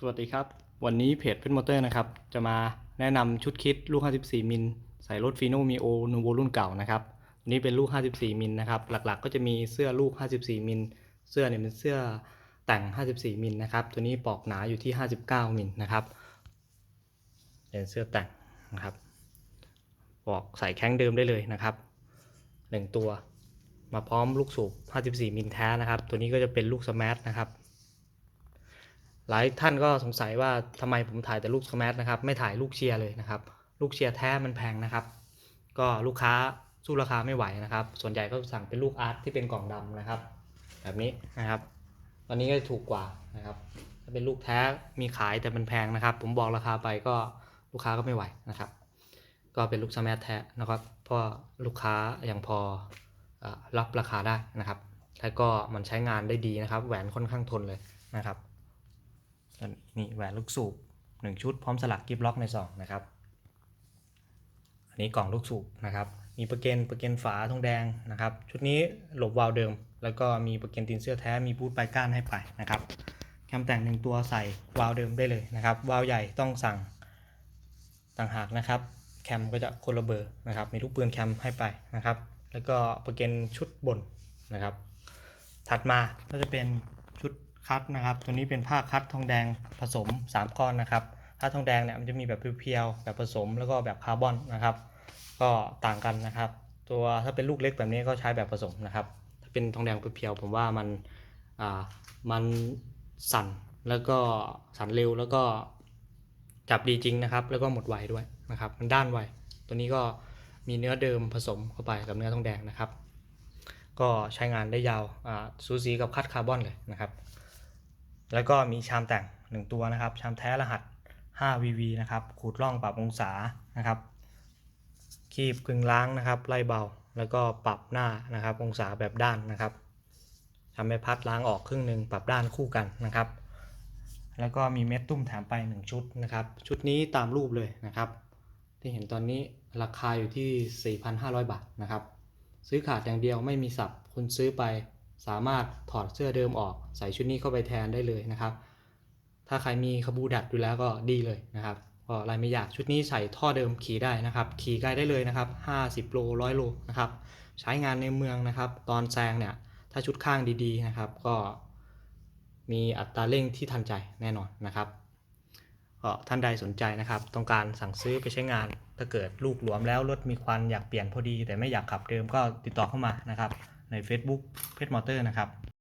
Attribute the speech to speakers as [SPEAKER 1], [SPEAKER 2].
[SPEAKER 1] สวัสดีครับ วันนี้เพจเพชรมอเตอร์นะครับ จะมาแนะนำชุดคิดลูก 54 มิลใส่รถฟีโนมีโอนูโวรุ่นเก่านะครับอันนี้เป็นลูก 54 มิลนะครับ หลักๆ ก็จะมีเสื้อลูก 54 มิล เสื้อเนี่ยเป็นเสื้อแต่ง 54 มิลนะครับ ตัวนี้ปอกหนาอยู่ที่ 59 มิลนะครับ เป็นเสื้อแต่งนะครับ ปอกใส่แข้งเดิมได้เลยนะครับหนึ่งตัว มาพร้อมลูกสูบ 54 มิลแท้นะครับ ตัวนี้ก็จะเป็นลูกสมาร์ทนะครับ หลายท่านก็สงสัยว่าทำไมผมถ่ายแต่ลูกสมาร์ทนะครับ ไม่ถ่ายลูกเชียร์เลยนะครับ ลูกเชียร์แท้มันแพงนะครับ ก็ลูกค้าสู้ราคาไม่ไหวนะครับ ส่วนใหญ่ก็สั่งเป็นลูกอาร์ตที่เป็นกล่องดำนะครับ แบบนี้นะครับตอนนี้ก็ถูกกว่านะครับถ้าเป็นลูกแท้มีขายแต่มันแพงนะครับ ผมบอกราคาไปก็ลูกค้าก็ไม่ไหวนะครับ ก็เป็นลูกสมาร์ทแท้นะครับเพราะลูกค้ายังพออรับราคาได้นะครับ แล้วก็มันใช้งานได้ดีนะครับ แหวนค่อนข้างทนเลยนะครับ นี่แหวนลูกสูบหนึ่งชุดพร้อมสลักกิฟล็อกในซองนะครับ อันนี้กล่องลูกสูบนะครับ มีประเกนประเกนฝาทองแดงนะครับ ชุดนี้หลบวาล์วเดิม แล้วก็มีประเกนตีนเสื้อแท้ มีบูทปลายก้านให้ไปนะครับแคมแต่งหนึ่งตัวใส่วาล์วเดิมได้เลยนะครับ วาล์วใหญ่ต้องสั่งต่างหากนะครับ แคมก็จะคนละเบอร์นะครับ มีลูกปืนแคมให้ไปนะครับ แล้วก็ประเกนชุดบนนะครับ ถัดมาก็จะเป็น คัดนะครับ ตัวนี้เป็นผ้าคัดทองแดงผสม 3 ก้อนนะครับถ้าทองแดงเนี่ยมันจะมีแบบเพียวๆแบบผสมแล้วก็แบบคาร์บอนนะครับ ก็ต่างกันนะครับ ตัวถ้าเป็นลูกเล็กแบบนี้ก็ใช้แบบผสมนะครับ ถ้าเป็นทองแดงเพียวๆผมว่ามันอ่ามันสั่นแล้วก็สั่นเร็วแล้วก็จับดีจริงนะครับ แล้วก็หมดไวด้วยนะครับ มันด้านไวตัวนี้ก็มีเนื้อเดิมผสมเข้าไปกับเนื้อทองแดงนะครับ ก็ใช้งานได้ยาวสูสีกับคัดคาร์บอนเลยนะครับ แล้วก็มีชามแต่ง 1 ตัวนะครับ ชามแท้รหัส 5VV นะครับ ขูดร่องปรับองศานะครับคีบกึ่งล้างนะครับ ไล่เบา แล้วก็ปรับหน้านะครับ องศาแบบด้านนะครับทำให้พัดล้างออกครึ่งหนึ่งปรับด้านคู่กันนะครับ แล้วก็มีเม็ดตุ้มแถมไป 1 ชุดนะครับ ชุดนี้ตามรูปเลยนะครับ ที่เห็นตอนนี้ราคาอยู่ที่ 4,500 บาทนะครับ ซื้อขาดอย่างเดียวไม่มีสับ คุณซื้อไป สามารถถอดเสื้อเดิมออกใส่ชุดนี้เข้าไปแทนได้เลยนะครับ ถ้าใครมีขบูดัดอยู่แล้วก็ดีเลยนะครับก็อะไรไม่อยากชุดนี้ใส่ท่อเดิมขี่ได้นะครับ ขี่ไกลได้เลยนะครับ 50 โล 100 โลนะครับ ใช้งานในเมืองนะครับ ตอนแซงเนี่ย ถ้าชุดข้างดีๆนะครับ ก็มีอัตราเร่งที่ทันใจแน่นอนนะครับก็ท่านใดสนใจนะครับ ต้องการสั่งซื้อไปใช้งาน ถ้าเกิดลูกหลวมแล้วรถมีควันอยากเปลี่ยนพอดี แต่ไม่อยากขับเดิมก็ติดต่อเข้ามานะครับ ใน Facebook เพชรมอเตอร์นะครับ